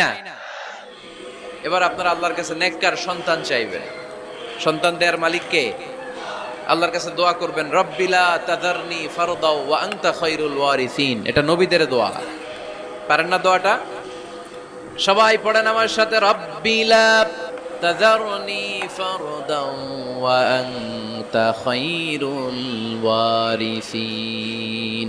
না। এবার আপনারা আল্লাহর কাছে নেককার সন্তান চাইবেন। সন্তান দেওয়ার মালিককে আল্লাহর কাছে দোয়া করবেন রব্বিলা তাদারনি ফারদাও ওয়া আনতা খায়রুল ওয়ারিসিন। এটা নবীদের দোয়া। পারেন না দোয়াটা? সবাই পড়েন আমার সাথে রব্বিলা তাদারনি ফারদাও ওয়া আনতা খায়রুল ওয়ারিসিন।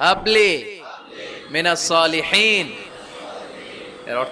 হাবলি মিনা সলিহিন এর অর্থ